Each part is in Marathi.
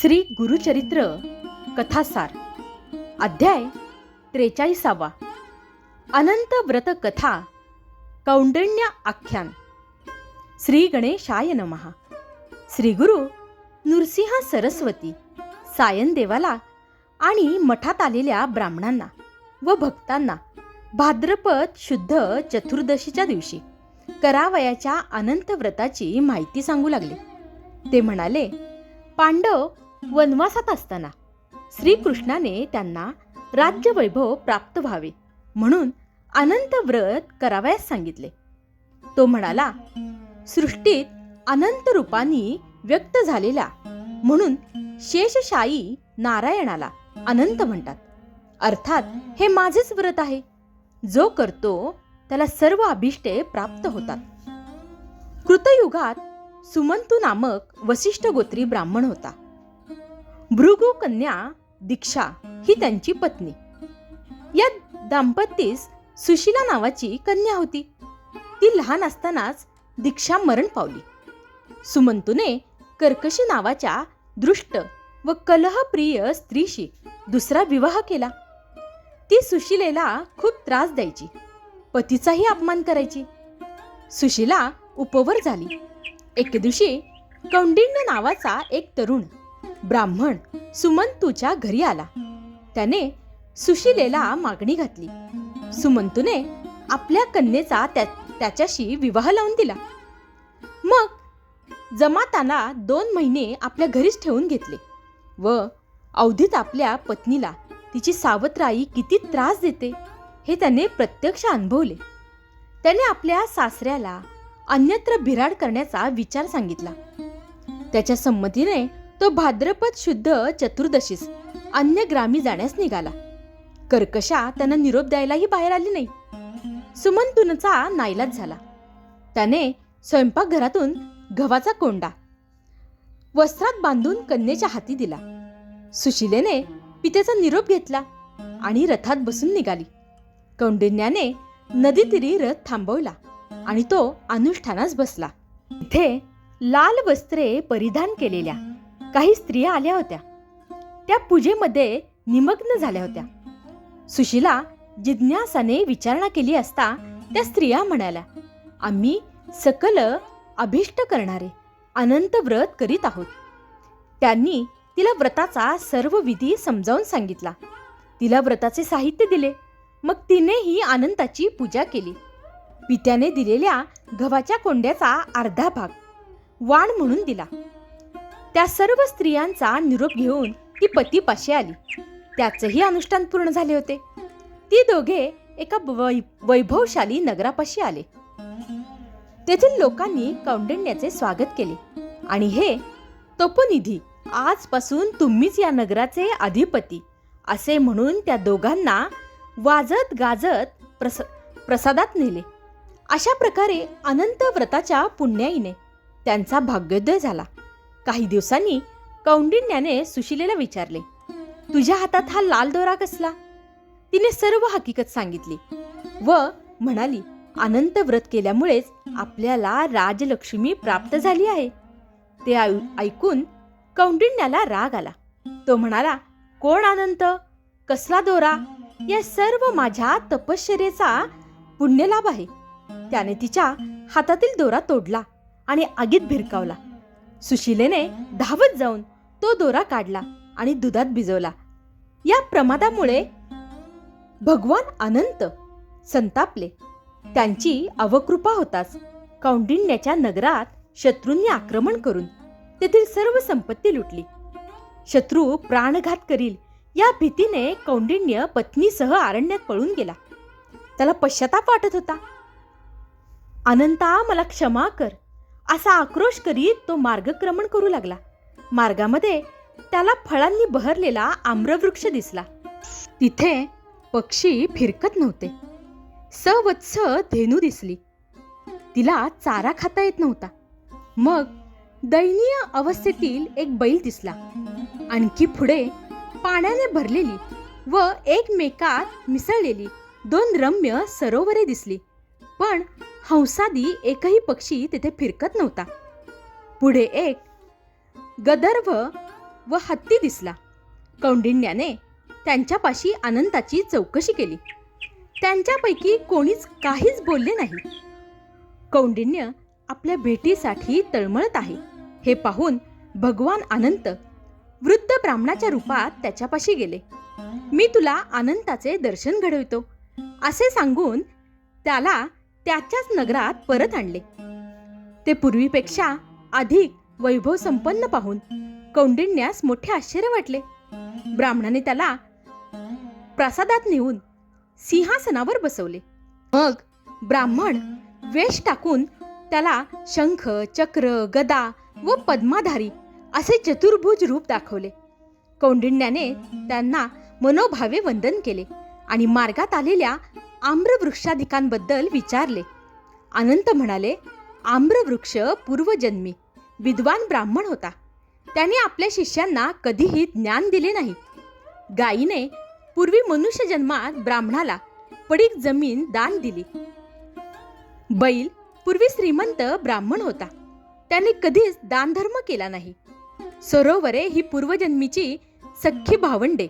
श्री गुरुचरित्र कथासार अध्याय त्रेचाळीसावा. अनंत व्रत कथा कौंडण्य आख्यान. श्री गणेशाय नमहा श्री गुरु नृसिंह सरस्वती सायनदेवाला आणि मठात आलेल्या ब्राह्मणांना व भक्तांना भाद्रपद शुद्ध चतुर्दशीच्या दिवशी करावयाच्या अनंत व्रताची माहिती सांगू लागले. ते म्हणाले पांडव वनवासात असताना श्रीकृष्णाने त्यांना राज्यवैभव प्राप्त व्हावे म्हणून अनंत व्रत करावयास सांगितले. तो म्हणाला सृष्टीत अनंत रूपांनी व्यक्त झालेला म्हणून शेषशायी नारायणाला अनंत म्हणतात. अर्थात हे माझेच व्रत आहे. जो करतो त्याला सर्व अभिष्टे प्राप्त होतात. कृतयुगात सुमंतू नामक वसिष्ठ गोत्री ब्राह्मण होता. भृगु कन्या दीक्षा ही त्यांची पत्नी. या दाम्पत्यास सुशिला नावाची कन्या होती. ती लहान असतानाच दीक्षा मरण पावली. सुमंतूने कर्कशी नावाच्या दृष्ट व कलहप्रिय स्त्रीशी दुसरा विवाह केला. ती सुशिलेला खूप त्रास द्यायची. पतीचाही अपमान करायची. सुशिला उपवर झाली. एके दिवशी कौंडिण्य नावाचा एक तरुण ब्राह्मण सुमंतूच्या घरी आला. त्याने सुशिलेला मागणी घातली. सुमंतूने आपल्या कन्येचा त्या त्याच्याशी विवाह लावून दिला. मग जमाताना दोन महिने आपल्या घरीच ठेवून घेतले व अवधीत आपल्या पत्नीला तिची सावत्राई किती त्रास देते हे त्याने प्रत्यक्ष अनुभवले. त्याने आपल्या सासऱ्याला अन्यत्र बिराड करण्याचा विचार सांगितला. त्याच्या संमतीने तो भाद्रपद शुद्ध चतुर्दशीस अन्य ग्रामी जाण्यास निघाला. कर्कशा त्यांना निरोप द्यायलाही बाहेर आली नाही. सुमंतूनचा नाईलाज झाला. त्याने स्वयंपाकघरातून गव्हाचा कोंडा वस्त्रात बांधून कन्येच्या हाती दिला. सुशिलेने पित्याचा निरोप घेतला आणि रथात बसून निघाली. कौंडिन्याने नदीतीरी रथ थांबवला आणि तो अनुष्ठानास बसला. इथे लाल वस्त्रे परिधान केलेल्या काही स्त्रिया आल्या होत्या. त्या पूजेमध्ये निमग्न झाल्या होत्या. सुशीला जिज्ञासाने विचारणा केली असता त्या स्त्रिया म्हणाल्या आम्ही सकल अभिष्ट करणारे अनंत व्रत करीत आहोत. त्यांनी तिला व्रताचा सर्व विधी समजावून सांगितला. तिला व्रताचे साहित्य दिले. मग तिनेही अनंताची पूजा केली. पित्याने दिलेल्या गव्हाच्या कोंड्याचा अर्धा भाग वाण म्हणून दिला. त्या सर्व स्त्रियांचा निरोप घेऊन ती पतीपाशी आली. त्याचंही अनुष्ठान पूर्ण झाले होते. ती दोघे एका वै वैभवशाली नगरापाशी आले. तेथील लोकांनी कौंडिण्याचे स्वागत केले. आणि हे तपोनिधी आजपासून तुम्हीच या नगराचे अधिपती असे म्हणून त्या दोघांना वाजत गाजत प्रस प्रसादात नेले. अशा प्रकारे अनंत व्रताच्या पुण्याईने त्यांचा भाग्योदय झाला. काही दिवसांनी कौंडिण्याने सुशिलेला विचारले तुझ्या हातात हा लाल दोरा कसला? तिने सर्व हकीकत सांगितली व म्हणाली अनंत व्रत केल्यामुळेच आपल्याला राजलक्ष्मी प्राप्त झाली आहे. ते ऐकून कौंडिण्याला राग आला. तो म्हणाला कोण अनंत? कसला दोरा? या सर्व माझ्या तपश्चर्येचा पुण्यलाभ आहे. त्याने तिच्या हातातील दोरा तोडला आणि आगीत भिरकावला. सुशिलेने धावत जाऊन तो दोरा काढला आणि दुधात भिजवला. या प्रमादामुळे भगवान अनंत संतापले. त्यांची अवकृपा होताच. कौंडिण्याच्या नगरात शत्रूंनी आक्रमण करून तेथील सर्व संपत्ती लुटली. शत्रू प्राणघात करील या भीतीने कौंडिण्य पत्नीसह आरण्यात पळून गेला. त्याला पश्चाताप वाटत होता. अनंता मला क्षमा कर. असा आक्रोश करीत तो मार्गक्रमण करू लागला. मार्गामध्ये त्याला फळांनी बहरलेला आम्रवृक्ष दिसला. तिथे पक्षी फिरकत नव्हते. सवत्स धेनू दिसली. तिला चारा खाता येत नव्हता. मग दयनीय अवस्थेतील एक बैल दिसला. आणखी पुढे पाण्याने भरलेली व एकमेकात मिसळलेली दोन रम्य सरोवरे दिसली. पण हंसादी एकही पक्षी तिथे फिरकत नव्हता. पुढे एक गदर्भ व हत्ती दिसला. कौंडिण्याने त्यांच्यापाशी आनंदाची चौकशी केली. त्यांच्यापैकी कोणीच काहीच बोलले नाही. कौंडिण्य आपल्या भेटीसाठी तळमळत आहे. हे पाहून भगवान अनंत वृद्ध ब्राह्मणाच्या रूपात त्याच्यापाशी गेले. मी तुला अनंताचे दर्शन घडवितो. असे सांगून त्याला त्याच्याच नगरात परत आणले. ते पूर्वीपेक्षा अधिक वैभव संपन्न पाहून कौंडिण्यास मोठे आश्चर्य वाटले. ब्राह्मणाने त्याला प्रासादात नेऊन सिंहासनावर बसवले. मग ब्राह्मण वेश टाकून त्याला शंख चक्र गदा व पद्माधारी असे चतुर्भुज रूप दाखवले. कौंडिण्याने त्यांना मनोभावे वंदन केले आणि मार्गात आलेल्या आम्रवृक्षाधिकांबद्दल विचारले. अनंत म्हणाले आम्रवृक्ष पूर्वजन्मी विद्वान ब्राह्मण होता. त्याने आपल्या शिष्यांना कधीही ज्ञान दिले नाही. गायीने पूर्वी मनुष्य जन्मात ब्राह्मणाला पडीक जमीन दान दिली. बैल पूर्वी श्रीमंत ब्राह्मण होता. त्याने कधीच दानधर्म केला नाही. सरोवरे ही पूर्वजन्मीची सख्खी भावंडे.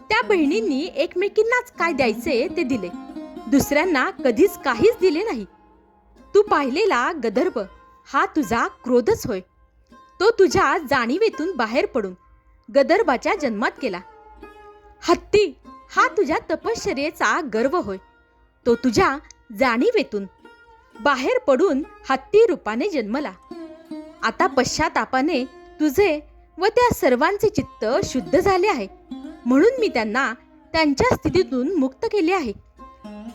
त्या बहिणींनी एकमेकींनाच काय द्यायचे ते दिले. दुसऱ्यांना कधीच काहीच दिले नाही. तू पाहिलेला गदर्भ हा तुझा क्रोधच होय. तो तुझ्या जाणीवेतून बाहेर पडून गदर्भाच्या जन्मात केला हत्ती हा तुझ्या तपश्चर्येचा गर्व होय. तो तुझ्या जाणीवेतून बाहेर पडून हत्ती रूपाने जन्मला. आता पश्चातापाने तुझे व त्या सर्वांचे चित्त शुद्ध झाले आहे. म्हणून मी त्यांना त्यांच्या स्थितीतून मुक्त केले आहे.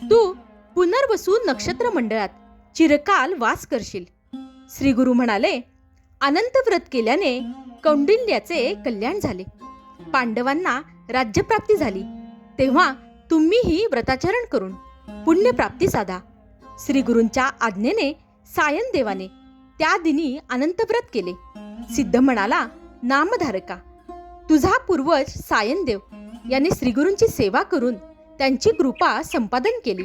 तू पुनर्वसू नक्षत्र मंडळात चिरकाल वास करशील. श्री गुरु म्हणाले अनंत व्रत केल्याने कौंडिल्याचे कल्याण झाले. पांडवांना राज्यप्राप्ती झाली. तेव्हा तुम्हीही व्रताचरण करून पुण्यप्राप्ती साधा. श्री गुरूंच्या आज्ञेने सायन देवाने त्या दिनी अनंतव्रत केले. सिद्ध म्हणाला नामधारका तुझा पूर्वज सायनदेव याने श्रीगुरूंची सेवा करून त्यांची कृपा संपादन केली.